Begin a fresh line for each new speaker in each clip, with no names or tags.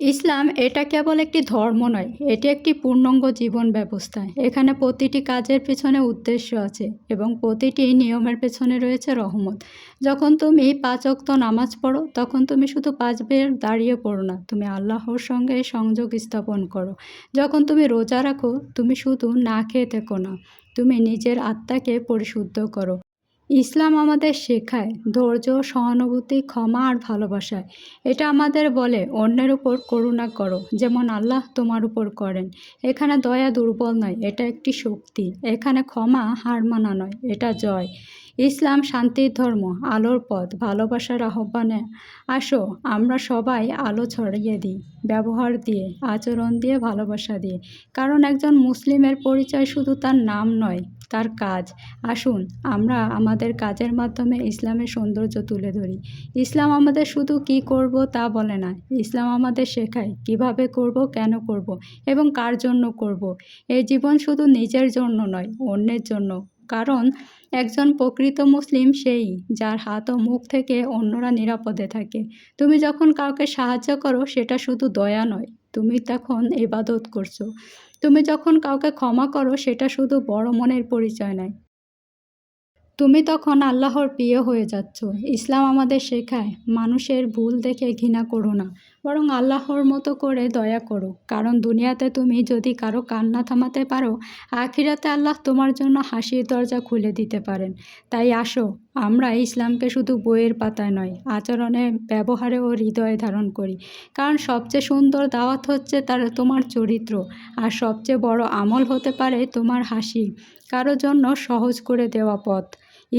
ইসলাম এটা কেবল একটি ধর্ম নয়, এটি একটি পূর্ণাঙ্গ জীবন ব্যবস্থা। এখানে প্রতিটি কাজের পেছনে উদ্দেশ্য আছে এবং প্রতিটি নিয়মের পেছনে রয়েছে রহমত। যখন তুমি পাঁচ অক্ত নামাজ পড়ো, তখন তুমি শুধু পাঁচ বের দাঁড়িয়ে পড়ো না, তুমি আল্লাহর সঙ্গে সংযোগ স্থাপন করো। যখন তুমি রোজা রাখো, তুমি শুধু না খেয়ে থেকো না, তুমি নিজের আত্মাকে পরিশুদ্ধ করো। ইসলাম আমাদের শেখায়, ধৈর্য, সহানুভূতি, ক্ষমা আর ভালোবাসায়। এটা আমাদের বলে, অন্যের উপর করুণা করো, যেমন আল্লাহ তোমার উপর করেন। এখানে দয়া দুর্বল নয়, এটা একটি শক্তি। এখানে ক্ষমা হার মানা নয়, এটা জয়। ইসলাম শান্তির ধর্ম, আলোর পথ, ভালোবাসার আহ্বানে। আসো, আমরা সবাই আলো ছড়িয়ে দিই, ব্যবহার দিয়ে, আচরণ দিয়ে, ভালোবাসা দিয়ে। কারণ একজন মুসলিমের পরিচয় শুধু তার নাম নয় তার কাজ। আসুন, আমরা আমাদের কাজের মাধ্যমে ইসলামের সৌন্দর্য তুলে ধরি। ইসলাম আমাদের শুধু কি করব তা বলে না। ইসলাম আমাদের শেখায় কীভাবে করব, কেন করব এবং কার জন্য করব। এই জীবন শুধু নিজের জন্য নয়, অন্যের জন্য। কারণ, একজন প্রকৃত মুসলিম সেই যার হাত ও মুখ থেকে অন্যরা নিরাপদে থাকে। তুমি যখন কাউকে সাহায্য করো, সেটা শুধু দয়া নয় তুমি তখন এবাদত করছ। তুমি যখন কাউকে ক্ষমা করো, সেটা শুধু বড় মনের পরিচয় নয়। তুমি তখন আল্লাহর প্রিয় হয়ে যাচ্ছ। ইসলাম আমাদের শেখায়, মানুষের ভুল দেখে ঘৃণা করো না, বরং আল্লাহর মতো করে দয়া করো। কারণ দুনিয়াতে তুমি যদি কারও কান্না থামাতে পারো, আখিরাতে আল্লাহ তোমার জন্য হাসির দরজা খুলে দিতে পারেন। তাই আসো, আমরা ইসলামকে শুধু বইয়ের পাতায় নয়, আচরণে, ব্যবহারে ও হৃদয়ে ধারণ করি। কারণ সবচেয়ে সুন্দর দাওয়াত হচ্ছে তার, তোমার চরিত্র, আর সবচেয়ে বড় আমল হতে পারে তোমার হাসি। কারও জন্য সহজ করে দেওয়া পথ।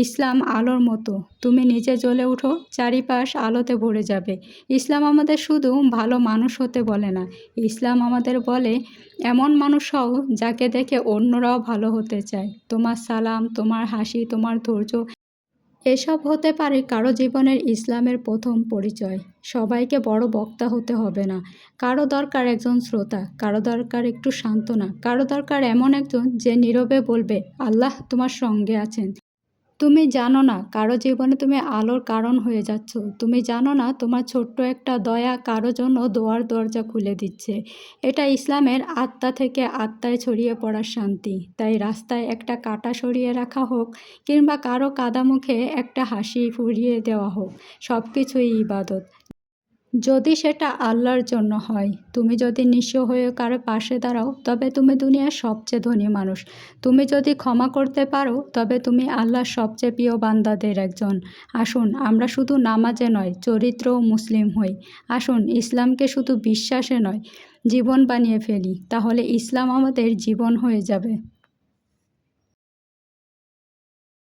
ইসলাম আলোর মতো। তুমি নিচে জ্বলে উঠো, চারিপাশ আলোতে ভরে যাবে। ইসলাম আমাদের শুধু ভালো মানুষ হতে বলে না। ইসলাম আমাদের বলে, এমন মানুষ হও যাকে দেখে অন্যরাও ভালো হতে চায়। তোমার সালাম, তোমার হাসি, তোমার ধৈর্য, এসব হতে পারে কারও জীবনের ইসলামের প্রথম পরিচয়। সবাইকে বড় বক্তা হতে হবে না। কারও দরকার একজন শ্রোতা, কারও দরকার একটু সান্ত্বনা, কারও দরকার এমন একজন যে নীরবে বলবে, আল্লাহ তোমার সঙ্গে আছেন। তুমি জানো না, কারও জীবনে তুমি আলোর কারণ হয়ে যাচ্ছ। তুমি জানো না, তোমার ছোট্ট একটা দয়া কারও জন্য দোয়ার দরজা খুলে দিচ্ছে। এটা ইসলামের আত্মা থেকে আত্মায় ছড়িয়ে পড়ার শান্তি। তাই রাস্তায় একটা কাটা সরিয়ে রাখা হোক, কিংবা কারও কাদা মুখে একটা হাসি ফুরিয়ে দেওয়া হোক সব কিছুই ইবাদত। যদি সেটা আল্লাহর জন্য হয়, তুমি যদি নিঃস্ব হয়ে কারও পাশে দাঁড়াও, তবে তুমি দুনিয়ার সবচেয়ে ধনী মানুষ। তুমি যদি ক্ষমা করতে পারো, তবে তুমি আল্লাহর সবচেয়ে প্রিয় বান্দাদের একজন। আসুন, আমরা শুধু নামাজে নয়, চরিত্র মুসলিম হই। আসুন, ইসলামকে শুধু বিশ্বাসে নয়, জীবন বানিয়ে ফেলি, তাহলে ইসলাম আমাদের জীবন হয়ে যাবে।